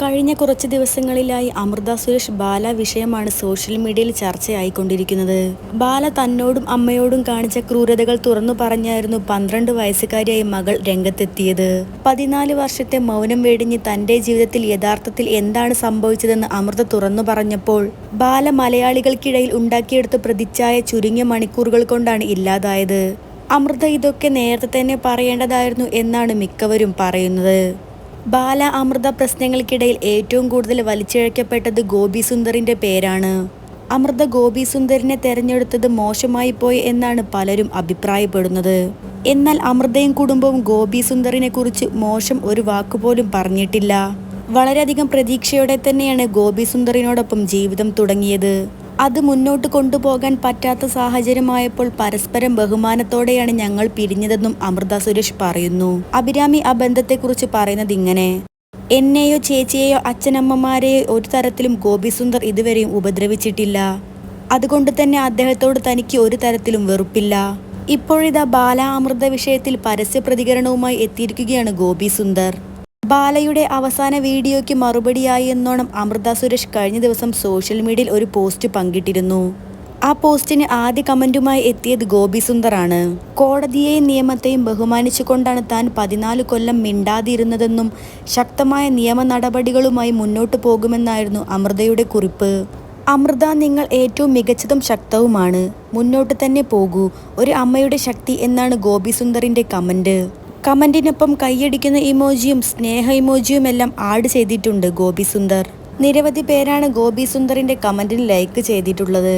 കഴിഞ്ഞ കുറച്ച് ദിവസങ്ങളിലായി അമൃത സുരേഷ് ബാല വിഷയമാണ് സോഷ്യൽ മീഡിയയിൽ ചർച്ചയായിക്കൊണ്ടിരിക്കുന്നത്. ബാല തന്നോടും അമ്മയോടും കാണിച്ച ക്രൂരതകൾ തുറന്നു പറഞ്ഞായിരുന്നു പന്ത്രണ്ട് വയസ്സുകാരിയായ മകൾ രംഗത്തെത്തിയത്. പതിനാല് വർഷത്തെ മൗനം വെടിഞ്ഞ് തന്റെ ജീവിതത്തിൽ യഥാർത്ഥത്തിൽ എന്താണ് സംഭവിച്ചതെന്ന് അമൃത തുറന്നു പറഞ്ഞപ്പോൾ ബാല മലയാളികൾക്കിടയിൽ ഉണ്ടാക്കിയെടുത്ത പ്രതിച്ഛായ ചുരുങ്ങിയ മണിക്കൂറുകൾ കൊണ്ടാണ് ഇല്ലാതായത്. അമൃത ഇതൊക്കെ നേരത്തെ തന്നെ പറയേണ്ടതായിരുന്നു എന്നാണ് മിക്കവരും പറയുന്നത്. ബാല അമൃത പ്രശ്നങ്ങൾക്കിടയിൽ ഏറ്റവും കൂടുതൽ വലിച്ചിഴക്കപ്പെട്ടത് ഗോപി സുന്ദറിന്റെ പേരാണ്. അമൃത ഗോപി സുന്ദറിനെ തെരഞ്ഞെടുത്തത് മോശമായി പോയി എന്നാണ് പലരും അഭിപ്രായപ്പെടുന്നത്. എന്നാൽ അമൃതയും കുടുംബവും ഗോപി സുന്ദറിനെ കുറിച്ച് മോശം ഒരു വാക്കുപോലും പറഞ്ഞിട്ടില്ല. വളരെയധികം പ്രതീക്ഷയോടെ തന്നെയാണ് ഗോപി സുന്ദറിനോടൊപ്പം ജീവിതം തുടങ്ങിയത്. അത് മുന്നോട്ട് കൊണ്ടുപോകാൻ പറ്റാത്ത സാഹചര്യമായപ്പോൾ പരസ്പരം ബഹുമാനത്തോടെയാണ് ഞങ്ങൾ പിരിഞ്ഞതെന്നും അമൃത സുരേഷ് പറയുന്നു. അഭിരാമി ആ ബന്ധത്തെക്കുറിച്ച് പറയുന്നത് ഇങ്ങനെ. എന്നെയോ ചേച്ചിയെയോ അച്ഛനമ്മമാരെയോ ഒരു തരത്തിലും ഗോപി സുന്ദർ ഇതുവരെയും ഉപദ്രവിച്ചിട്ടില്ല. അതുകൊണ്ട് തന്നെ അദ്ദേഹത്തോട് തനിക്ക് ഒരു തരത്തിലും വെറുപ്പില്ല. ഇപ്പോഴിതാ ബാല അമൃത വിഷയത്തിൽ പരസ്യ പ്രതികരണവുമായി എത്തിയിരിക്കുകയാണ് ഗോപി സുന്ദർ ബാലയുടെ അവസാന വീഡിയോയ്ക്ക് മറുപടിയായി എന്നോണം അമൃത സുരേഷ് കഴിഞ്ഞ ദിവസം സോഷ്യൽ മീഡിയയിൽ ഒരു പോസ്റ്റ് പങ്കിട്ടിരുന്നു. ആ പോസ്റ്റിന് ആദ്യ കമന്റുമായി എത്തിയത് ഗോപി സുന്ദറാണ്. കോടതിയെയും നിയമത്തെയും ബഹുമാനിച്ചുകൊണ്ടാണ് താൻ പതിനാല് കൊല്ലം മിണ്ടാതിരുന്നതെന്നും ശക്തമായ നിയമ നടപടികളുമായി മുന്നോട്ടു പോകുമെന്നായിരുന്നു അമൃതയുടെ കുറിപ്പ്. അമൃത നിങ്ങൾ ഏറ്റവും മികച്ചതും ശക്തവുമാണ്. മുന്നോട്ട് തന്നെ പോകൂ. ഒരു അമ്മയുടെ ശക്തി എന്നാണ് ഗോപി സുന്ദറിന്റെ കമന്റ്. കമന്റിനൊപ്പം കൈയടിക്കുന്ന ഇമോജിയും സ്നേഹ ഇമോജിയും എല്ലാം ആഡ് ചെയ്തിട്ടുണ്ട് ഗോപി സുന്ദർ നിരവധി പേരാണ് ഗോപി സുന്ദറിന്റെ കമന്റിന് ലൈക്ക് ചെയ്തിട്ടുള്ളത്.